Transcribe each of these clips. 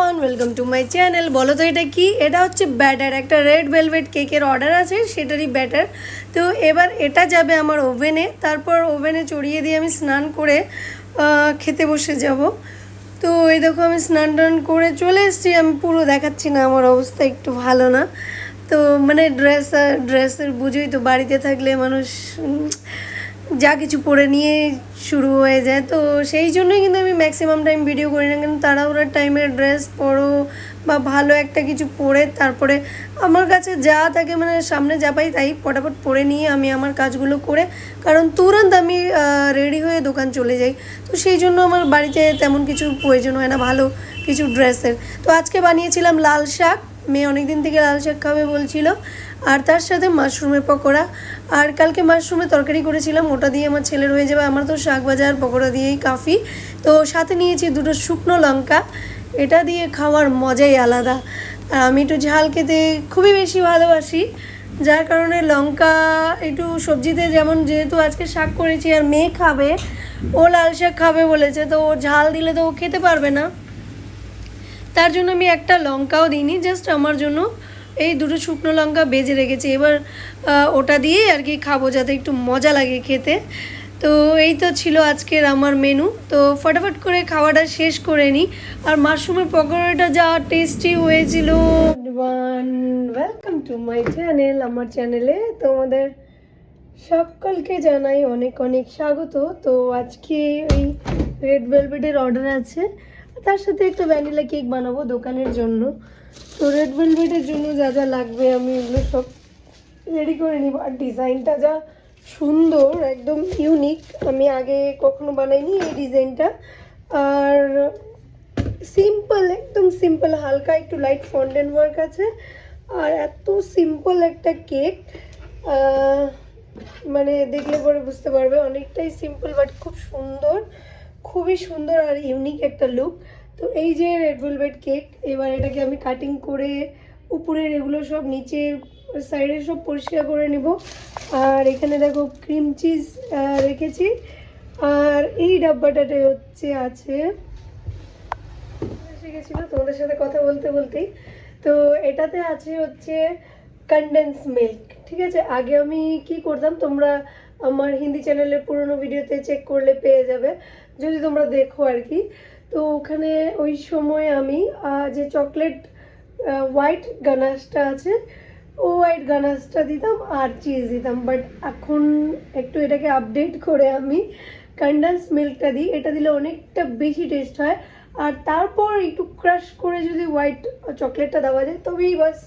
Everyone welcome to my channel বলো তো এটা কি? এটা হচ্ছে ব্যাটার একটা রেড ভেলভেট কেকের অর্ডার আছে, সেটারই ব্যাটার তো এবার এটা যাবে আমার ওভেনে তারপর ওভেনে চড়িয়ে দিয়ে আমি স্নান করে খেতে বসে যাব। তো এই দেখো আমি স্নান টান করে চলে এসেছি, আমি পুরো দেখাচ্ছি না, আমার অবস্থা একটু ভালো না। তো মানে ড্রেস ড্রেসের বুঝোই তো, বাড়িতে থাকলে মানুষ যা কিছু পরে নিয়ে শুরু হয়ে যায়। তো সেই জন্যই কিন্তু আমি ম্যাক্সিমাম টাইম ভিডিও করি না। কিন্তু তাড়াহুড়ার টাইমে ড্রেস পরো বা ভালো একটা কিছু পরে তারপরে আমার কাছে যা থাকে মানে সামনে যা পাই তাই ফটাফট পরে নিয়ে আমি আমার কাজগুলো করে, কারণ তুরন্ত আমি রেডি হয়ে দোকান চলে যাই। তো সেই জন্য আমার বাড়িতে তেমন কিছু প্রয়োজন হয় না ভালো কিছু ড্রেসের তো আজকে বানিয়েছিলাম লাল শাক। মেয়ে অনেক দিন থেকে লাল শাক খাবে বলছিল, আর তার সাথে মাশরুমের পকোড়া। আর কালকে মাশরুমের তরকারি করেছিলাম, ওটা দিয়ে আমার ছেলের হয়ে যাবে। আমার তো শাক বাজার পকোড়া দিয়েই কাফি। তো সাথে নিয়েছি দুটো শুকনো লঙ্কা। এটা দিয়ে খাওয়ার মজাই আলাদা। আর আমি একটু ঝাল খেতে খুবই বেশি ভালোবাসি, যার কারণে লঙ্কা, একটু সবজিতে যেমন যেহেতু আজকে শাক করেছি আর মেয়ে খাবে, ও লাল শাক খাবে বলেছে, তো ও ঝাল দিলে তো ও খেতে পারবে না। তার জন্য আমি একটা লঙ্কাও দিইনি জাস্ট আমার জন্য এই দুটো শুকনো লঙ্কা বেজে রেখেছি। এবার ওটা দিয়ে আর কি খাব যাতে একটু মজা লাগে খেতে। তো এই তো ছিল আজকের আমার মেনু তো ফটাফট করে খাওয়াটা শেষ করে নিই। আর মাশরুমের পকোড়াটা যা টেস্টি হয়েছিল। ওয়েলকাম টু মাই চ্যানেল আমার চ্যানেলে তোমাদের সকলকে জানাই অনেক অনেক স্বাগত। তো আজকে ওই রেড ভেলভেটের অর্ডার আছে। তার সাথে একটা ভ্যানিলা কেক বানাবো দোকানের জন্য। তো রেড ভেলভেটের জন্য যা যা লাগবে আমি এগুলো সব রেডি করে নিব। আর ডিজাইনটা যা সুন্দর, একদম ইউনিক আমি আগে কখনো বানাইনি এই ডিজাইনটা আর সিম্পল একদম সিম্পল হালকা একটু লাইট ফন্ডেন্ট ওয়ার্ক আছে। আর এত সিম্পল একটা কেক মানে দেখলে পরে বুঝতে পারবে অনেকটাই সিম্পল বাট খুব সুন্দর। খুবই সুন্দর আর ইউনিক একটা লুক তো এই যে রেড ভেলভেট কেক এবার এটাকে আমি কাটিং করে উপরের এগুলো সব নিচে সাইডে সব পরিষ্কার করে নিব। আর এখানে দেখো ক্রিম চিজ রেখেছি। আর এই ডাব্বাটাতে হচ্ছে আছে গেছিল তোমাদের সাথে কথা বলতে বলতেই। তো এটাতে আছে হচ্ছে কন্ডেন্স মিল্ক ঠিক আছে? আগে আমি কি করতাম, তোমরা আমার হিন্দি চ্যানেলের পুরনো ভিডিওতে চেক করলে পেয়ে যাবে। যদি তোমরা দেখো আর কি, তো ওখানে ওই সময় আমি যে চকলেট হোয়াইট গানাশটা আছে, ও হোয়াইট গানাশটা দিতাম আর চিজ দিতাম। বাট এখন একটু এটাকে আপডেট করে আমি কন্ডেন্স মিল্কটা দিই। এটা দিলে অনেকটা বেশি টেস্ট হয়। আর তারপর একটু ক্রাশ করে যদি হোয়াইট চকলেটটা দেওয়া যায়, তবেই বাস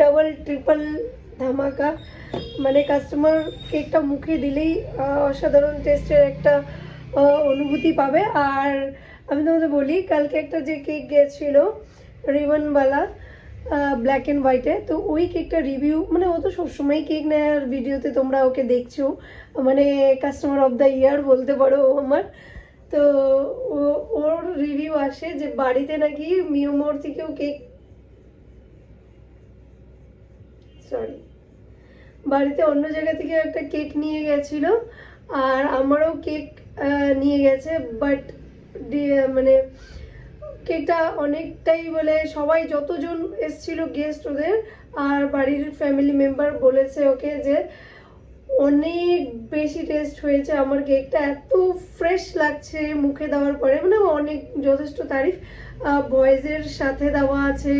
ডাবল ট্রিপল ধামাকা। মানে কাস্টমার কেকটা মুখে দিলেই অসাধারণ টেস্টের একটা অনুভূতি পাবে। আর আমি তোমাদের বলি, কালকে একটা যে কেক গিয়েছিল রিবনওয়ালা ব্ল্যাক অ্যান্ড হোয়াইটে তো ওই কেকটা রিভিউ মানে ও তো সবসময় কেক নেয় আর ভিডিওতে তোমরা ওকে দেখছ। মানে কাস্টমার অফ দ্য ইয়ার বলতে পারো আমার। তো ও, ওর রিভিউ আসে যে বাড়িতে নাকি মিওমোর থেকেও কেক সরি বাড়িতে অন্য জায়গা থেকে একটা কেক নিয়ে গেছিল। আর আমারও কেক নিয়ে গেছে বাট মানে কেকটা অনেকটাই বলে সবাই যতজন এসছিল গেস্ট ওদের, আর বাড়ির ফ্যামিলি মেম্বার বলেছে ওকে যে অনেক বেশি টেস্ট হয়েছে আমার কেকটা, এত ফ্রেশ লাগছে মুখে দেওয়ার পরে মানে অনেক যথেষ্ট তারিফ। ভয়েসের সাথে দেওয়া আছে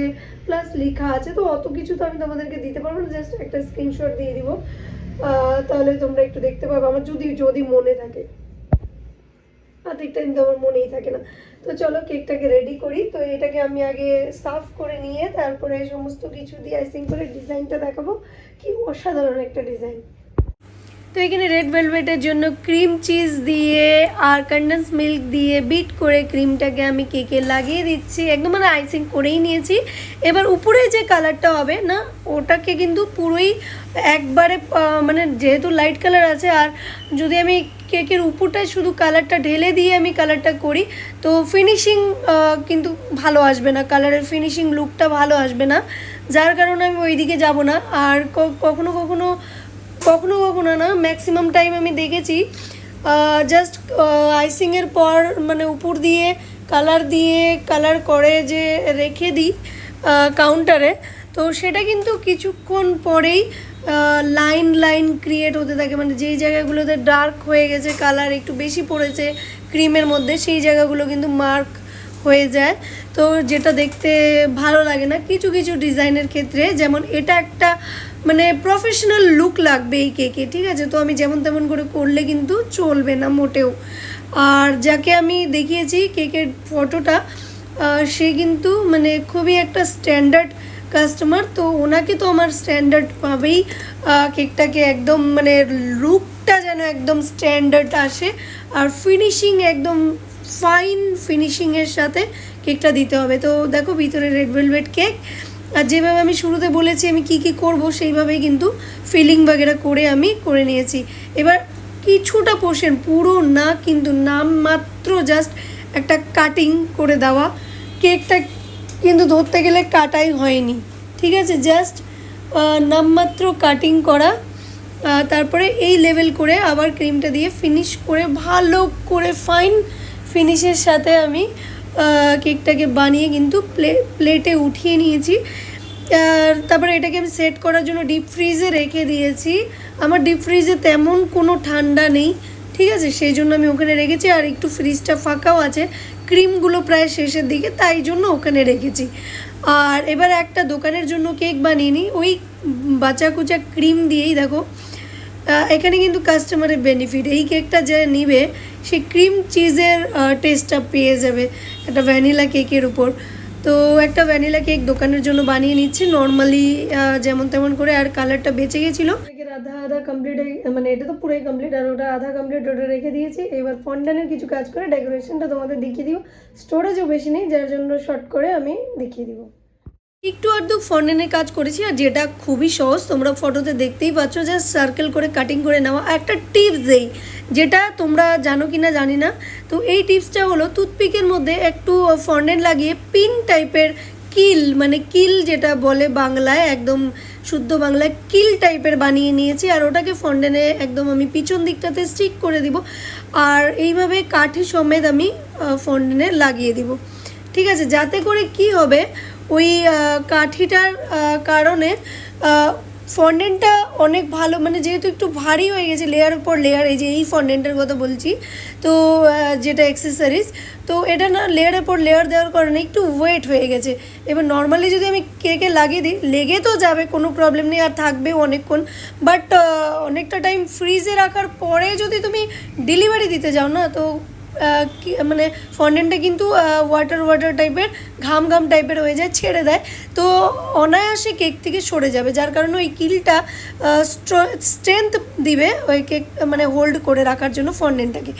প্লাস লেখা আছে, তো অত কিছু তো আমি তোমাদেরকে দিতে পারব না জাস্ট একটা স্ক্রিনশট দিয়ে দিব। তাহলে তোমরা একটু দেখতে পাবে, আমার যদি যদি মনে থাকে। অর্ধেকটা কিন্তু আমার মনেই থাকে না। তো চলো কেকটাকে রেডি করি। তো এটাকে আমি আগে সাফ করে নিয়ে তারপরে সমস্ত কিছু দিয়ে আইসিং করে ডিজাইনটা দেখাবো। কি অসাধারণ একটা ডিজাইন তো এখানে রেড ভেলভেটের জন্য ক্রিম চিজ দিয়ে আর কন্ডেন্স মিল্ক দিয়ে বিট করে ক্রিমটাকে আমি কেকে লাগিয়ে দিচ্ছি। একদম মানে আইসিং করেই নিয়েছি। এবার উপরে যে কালারটা হবে না, ওটাকে কিন্তু পুরোই একবারে মানে যেহেতু লাইট কালার আছে, আর যদি আমি কেকের উপরটায় শুধু কালারটা ঢেলে দিয়ে আমি কালারটা করি, তো ফিনিশিং কিন্তু ভালো আসবে না। কালারের ফিনিশিং লুকটা ভালো আসবে না। যার কারণে আমি ওইদিকে যাব না। আর কখনো কখনো কখনো কখনো না ম্যাক্সিমাম টাইম আমি দেখেছি জাস্ট আইসিংয়ের পর মানে উপর দিয়ে কালার দিয়ে কালার করে যে রেখে দিই কাউন্টারে তো সেটা কিন্তু কিছুক্ষণ পরেই লাইন লাইন ক্রিয়েট হতে থাকে। মানে যেই জায়গাগুলোতে ডার্ক হয়ে গেছে কালার একটু বেশি পড়েছে ক্রিমের মধ্যে, সেই জায়গাগুলো কিন্তু মার্ক হয়ে যায়। তো যেটা দেখতে ভালো লাগে না, কিছু কিছু ডিজাইনের ক্ষেত্রে, যেমন এটা একটা মানে প্রফেশনাল লুক লাগবে এই কেকে ঠিক আছে? তো আমি যেমন তেমন করে করলে কিন্তু চলবে না মোটেও। আর যাকে আমি দেখিয়েছি কেকের ফটোটা সে কিন্তু মানে খুবই একটা স্ট্যান্ডার্ড কাস্টমার তো ওনাকে তো আমার স্ট্যান্ডার্ড স্ট্যান্ডার্ডভাবেই কেকটাকে একদম মানে লুকটা যেন একদম স্ট্যান্ডার্ড আসে, আর ফিনিশিং একদম ফাইন ফিনিশিংয়ের সাথে কেকটা দিতে হবে। তো দেখো ভিতরে রেড ভেলভেট কেক আর যেভাবে আমি শুরুতে বলেছি আমি কি কি করব, সেইভাবেই কিন্তু ফিলিং বাগেরা করে আমি করে নিয়েছি। এবার কিছুটা পোর্শন পুরো না কিন্তু নাম মাত্র জাস্ট একটা কাটিং করে দেওয়া। কেকটা কিন্তু ধরতে গেলে কাটাই হয়নি, ঠিক আছে? জাস্ট নামমাত্র কাটিং করা তারপরে এই লেভেল করে আবার ক্রিমটা দিয়ে ফিনিশ করে ভালো করে ফাইন ফিনিশের সাথে আমি কেকটাকে বানিয়ে কিন্তু প্লে, প্লেটে উঠিয়ে নিয়েছি। আর তারপরে এটাকে আমি সেট করার জন্য ডিপ ফ্রিজে রেখে দিয়েছি। আমার ডিপ ফ্রিজে তেমন কোনো ঠান্ডা নেই, ঠিক আছে? সেই জন্য আমি ওখানে রেখেছি। আর একটু ফ্রিজটা ফাঁকাও আছে। ক্রিমগুলো প্রায় শেষের দিকে, তাই জন্য ওখানে রেখেছি। আর এবার একটা দোকানের জন্য কেক বানিয়ে নিই। ওই বাচ্চা কুচা ক্রিম দিয়েই, দেখো এখানে কিন্তু কাস্টমারের বেনিফিট এই কেকটা যে নিবে, সে ক্রিম চিজের টেস্টটা পেয়ে যাবে একটা ভ্যানিলা কেকের উপর। তো একটা ভ্যানিলা কেক দোকানের জন্য বানিয়ে নিচ্ছি। নর্মালি যেমন তেমন করে আর কালারটা বেঁচে গেছিল। আধা আধা কমপ্লিট মানে এটা তো পুরোই কমপ্লিট আর ওটা আধা কমপ্লিট ওটা রেখে দিয়েছি। এবার ফন্ডানের কিছু কাজ করে ডেকোরেশনটা তোমাদের দেখিয়ে দিব। স্টোরেজও বেশি নেই, যার জন্য শর্ট করে আমি দেখিয়ে দিব। একটু আধটু ফন্ডেনের কাজ করেছি আর যেটা খুবই সহজ, তোমরা ফটোতে দেখতেই পাচ্ছ জাস্ট সার্কেল করে কাটিং করে নেওয়া একটা টিপস দেই, যেটা তোমরা জানো কি না জানি না, তো এই টিপসটা হলো টুথপিকের মধ্যে একটু ফন্ডেন লাগিয়ে পিন টাইপের কিল মানে কিল যেটা বলে বাংলায়, একদম শুদ্ধ বাংলায় কিল টাইপের বানিয়ে নিয়েছি আর ওটাকে ফন্ডেনে একদম আমি পিছন দিকটাতে স্টিক করে দিব আর এইভাবে কাঠি সমেত আমি ফন্ডেনে লাগিয়ে দিব। ঠিক আছে, যাতে করে কি হবে ওই কাঠিটার কারণে ফন্ডেন্টটা অনেক ভালো মানে যেহেতু একটু ভারী হয়ে গেছে লেয়ার উপর লেয়ার এই যে এই ফন্ডেন্টের কথা বলছি, তো যেটা অ্যাক্সেসরিজ তো এটা না লেয়ারের পর লেয়ার দেওয়ার কারণে একটু ওয়েট হয়ে গেছে। এবার নর্মালি যদি আমি কেকে লাগিয়ে দিই, লেগে তো যাবে, কোনো প্রবলেম নেই, আর থাকবে অনেকক্ষণ বাট অনেকটা টাইম ফ্রিজে রাখার পরে যদি তুমি ডেলিভারি দিতে যাও না, তো মানে ফন্ডেন্টটা কিন্তু ওয়াটার ওয়াটার টাইপের ঘাম ঘাম টাইপের হয়ে যায়, ছেড়ে দেয়। তো অনায়াসে কেক থেকে সরে যাবে, যার কারণে ওই কিলটা স্ট্রেংথ দিবে ওই কেক মানে হোল্ড করে রাখার জন্য ফন্ডেন্টটাকে